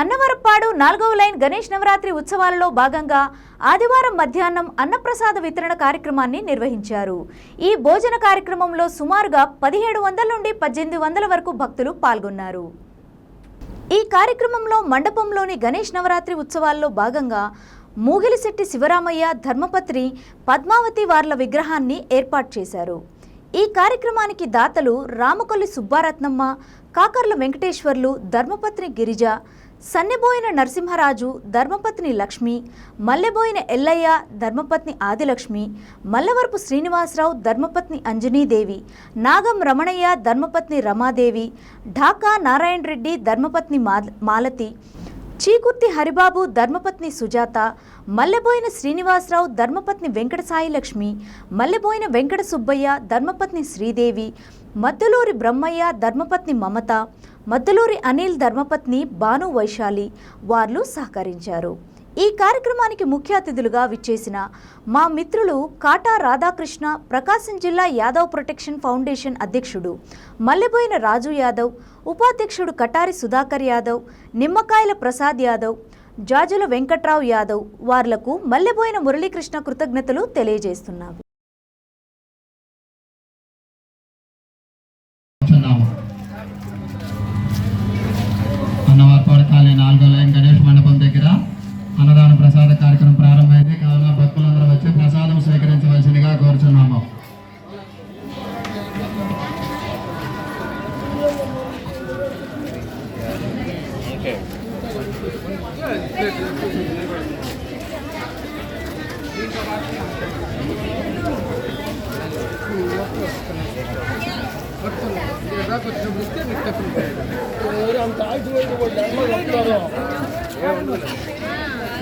అన్నవరపాడు నాలుగవ లైన్ గణేష్ నవరాత్రి ఉత్సవాలలో భాగంగా ఆదివారం మధ్యాహ్నం అన్నప్రసాద వితరణ కార్యక్రమాన్ని నిర్వహించారు. ఈ భోజన కార్యక్రమంలో సుమారుగా పదిహేడు వందల నుండి పద్దెనిమిది వందల వరకు భక్తులు పాల్గొన్నారు. ఈ కార్యక్రమంలో మండపంలోని గణేష్ నవరాత్రి ఉత్సవాల్లో భాగంగా మూగిలిశెట్టి శివరామయ్య ధర్మపత్రి పద్మావతి వార్ల విగ్రహాన్ని ఏర్పాటు చేశారు. ఈ కార్యక్రమానికి దాతలు రామకొల్లి సుబ్బారత్నమ్మ కాకర్ల వెంకటేశ్వర్లు ధర్మపత్ని గిరిజ సన్నెబోయిన నరసింహరాజు ధర్మపత్ని లక్ష్మి మల్లెబోయిన ఎల్లయ్య ధర్మపత్ని ఆదిలక్ష్మి మల్లవరపు శ్రీనివాసరావు ధర్మపత్ని అంజనీదేవి నాగం రమణయ్య ధర్మపత్ని రమాదేవి ఢాకా నారాయణ రెడ్డి ధర్మపత్ని మా- మాలతి చీకుర్తి హరిబాబు ధర్మపత్ని సుజాత మల్లెబోయిన శ్రీనివాసరావు ధర్మపత్ని వెంకట సాయిలక్ష్మి మల్లెబోయిన వెంకట సుబ్బయ్య ధర్మపత్ని శ్రీదేవి మద్దులూరి బ్రహ్మయ్య ధర్మపత్ని మమత మద్దులూరి అనిల్ ధర్మపత్ని భాను వైశాలి వార్లు సహకరించారు. ఈ కార్యక్రమానికి ముఖ్య అతిథులుగా విచ్చేసిన మా మిత్రులు కాటా రాధాకృష్ణ ప్రకాశం జిల్లా యాదవ్ ప్రొటెక్షన్ ఫౌండేషన్ అధ్యక్షుడు మల్లెబోయిన రాజు యాదవ్ ఉపాధ్యక్షుడు కటారి సుధాకర్ యాదవ్ నిమ్మకాయల ప్రసాద్ యాదవ్ జాజుల వెంకట్రావు యాదవ్ వార్లకు మల్లెబోయిన మురళీకృష్ణ కృతజ్ఞతలు తెలియజేస్తున్నారు అన్నవారిపాడు కాలనీ నాలుగో లైన్ గణేష్ మండపం దగ్గర అన్నదాన ప్రసాద కార్యక్రమం ప్రారంభమైంది. కావున భక్తులందరూ వచ్చి ప్రసాదం స్వీకరించవలసిందిగా కోరుచున్నాము.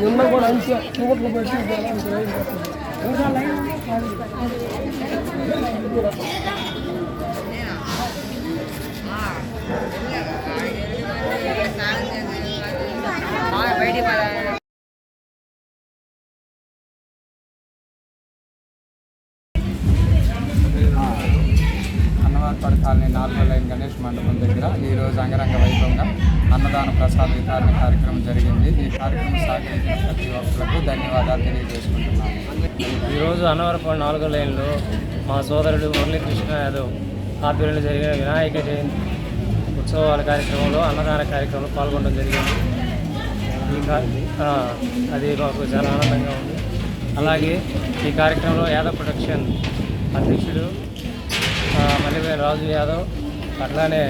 నిన్న కూడా అంతే చూపట్లు పెట్టి అన్నవారి కాలనీ నాలుగో లైన్ గణేష్ మండపం దగ్గర ఈరోజు అంగరంగ వైభవంగా అన్నదాన ప్రసాద వితరణ కార్యక్రమం జరిగింది. ఈ కార్యక్రమం సహకరించిన ప్రతి ఒక్కరికి ధన్యవాదాలు తెలియజేసుకుంటున్నాను. ఈరోజు అన్నవరపాడు నాలుగో లైన్లో మా సోదరుడు మురళీకృష్ణ యాదవ్ ఆధ్వర్యంలో జరిగిన వినాయక జయంతి ఉత్సవాల కార్యక్రమంలో అన్నదాన కార్యక్రమంలో పాల్గొనడం జరిగింది. ఈ అది మాకు చాలా ఆనందంగా ఉంది. అలాగే ఈ కార్యక్రమంలో యాదవ్ ప్రొడక్షన్ అధ్యక్షుడు ఆ, రాజు యాదవ్ అట్లానే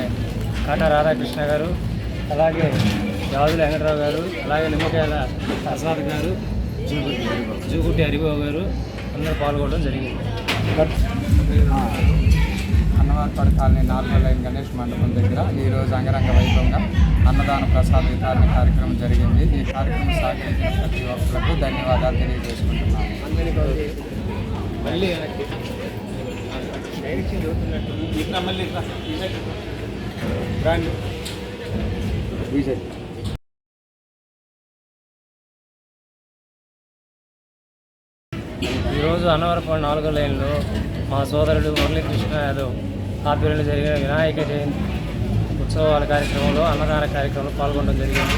కాటా రాధాకృష్ణ గారు అలాగే రాజుల వెంకటరావు గారు అలాగే నిమ్మకాయల ప్రసాద్ గారు జూగుట్టి హరిబాబు గారు అందరూ పాల్గొనడం జరిగింది. అన్నవారిపాడు కాలనీ నాలుగో లైన్ గణేష్ మండపం దగ్గర ఈరోజు అంగరంగ వైభవంగా అన్నదాన ప్రసాద వితరణ కార్యక్రమం జరిగింది. ఈ కార్యక్రమం సహకరించిన ప్రతి ఒక్కరికి ధన్యవాదాలు తెలియజేసుకుంటున్నాము మళ్ళీ వెనక్కి. డైరెక్షన్ చదువుతున్నట్టు. ఇట్లా మళ్ళీ ఇట్లా. ఈరోజు అన్నవరపాడు నాలుగో లైన్లో మా సోదరుడు మురళీకృష్ణ యాదవ్ ఆధ్వర్యంలో జరిగిన వినాయక జయంతి ఉత్సవాల కార్యక్రమంలో అన్నదాన కార్యక్రమంలో పాల్గొనడం జరిగింది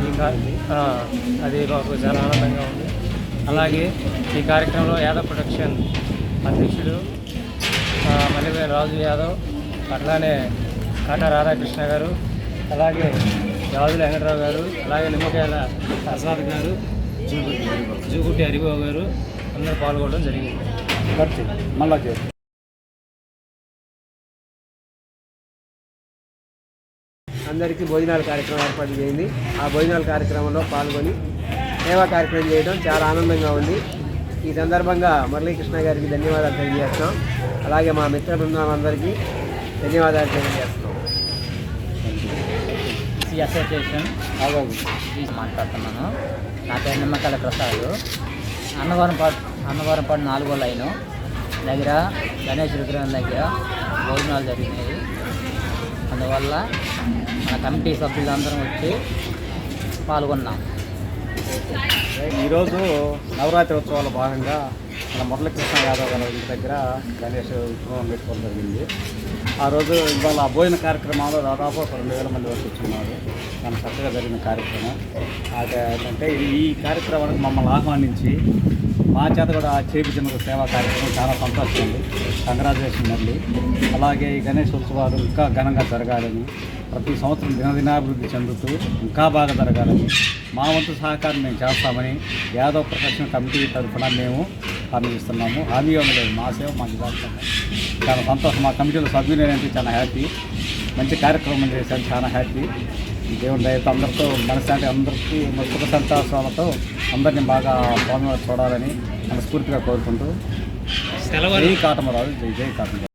ఈ అది మాకు చాలా ఆనందంగా ఉంది అలాగే ఈ కార్యక్రమంలో యాదవ్ ప్రొడక్షన్ అధ్యక్షుడు ఆ, రాజు యాదవ్ అట్లానే కాటా రాధాకృష్ణ గారు అలాగే రాజుల వెంకటరావు గారు అలాగే నిమ్మకాయల ప్రసాద్ గారు జూగుట్టి హరిబాబు గారు అందరూ పాల్గొనడం జరిగింది. మళ్ళా అందరికీ భోజనాల కార్యక్రమం ఏర్పాటు చేయింది ఆ భోజనాల కార్యక్రమంలో పాల్గొని సేవా కార్యక్రమం చేయడం చాలా ఆనందంగా ఉంది. ఈ సందర్భంగా మురళీకృష్ణ గారికి ధన్యవాదాలు తెలియజేస్తున్నాం. అలాగే మా మిత్ర బృందం అందరికీ ధన్యవాదాలు తెలియజేస్తున్నాం. ఈ అసోసియేషన్ మాట్లాడుతున్నాను. నా పేరు నిమ్మకాయల ప్రసాద్. అన్నవరంపాడు అన్నవరంపాడు నాలుగో లైను. దగ్గర గణేష్ విగ్రహం దగ్గర భోజనాలు జరిగినాయి. అందువల్ల మన కమిటీ సభ్యులందరం వచ్చి పాల్గొన్నాం. ఈరోజు నవరాత్రి ఉత్సవాల భాగంగా మన మురళీకృష్ణ యాదవ్ గారి ఇంటి దగ్గర గణేష్ ఉత్సవం పెట్టుకోవడం జరిగింది. ఆ రోజు ఇవాళ భోజన కార్యక్రమాల్లో దాదాపు ఒక రెండు వేల మంది వరకు వచ్చిన్నారు చాలా చక్కగా జరిగిన కార్యక్రమం. అదే ఏంటంటే ఈ కార్యక్రమానికి మమ్మల్ని ఆహ్వానించి మా చేత కూడా చేపించిన సేవా కార్యక్రమం చాలా సంతోషం ఉంది కంగ్రాచులేషన్ మళ్ళీ అలాగే ఈ గణేష్ ఉత్సవాలు ఇంకా ఘనంగా జరగాలని ప్రతి సంవత్సరం దినదినాభివృద్ధి చెందుతూ ఇంకా బాగా జరగాలని మా వంతు సహకారం మేము చేస్తామని యాదవ్ ప్రొటెక్షన్ కమిటీ తరఫున మేము హామీ ఇస్తున్నాము. హామీ ఇవ్వలేదు మా సేవ మాకు చేస్తాము చాలా సంతోషం. మా కమిటీలో సభ్యులు చాలా హ్యాపీ. మంచి కార్యక్రమం చేశాను చాలా హ్యాపీ. దేవుని దయతో అందరితో మనసాటి అందరికీ సుఖ సంతోషాలతో అందరినీ బాగా స్వామివారు చూడాలని మనస్ఫూర్తిగా కోరుకుంటూ జై కాటమరాజు. జై జై కాటమరాజు.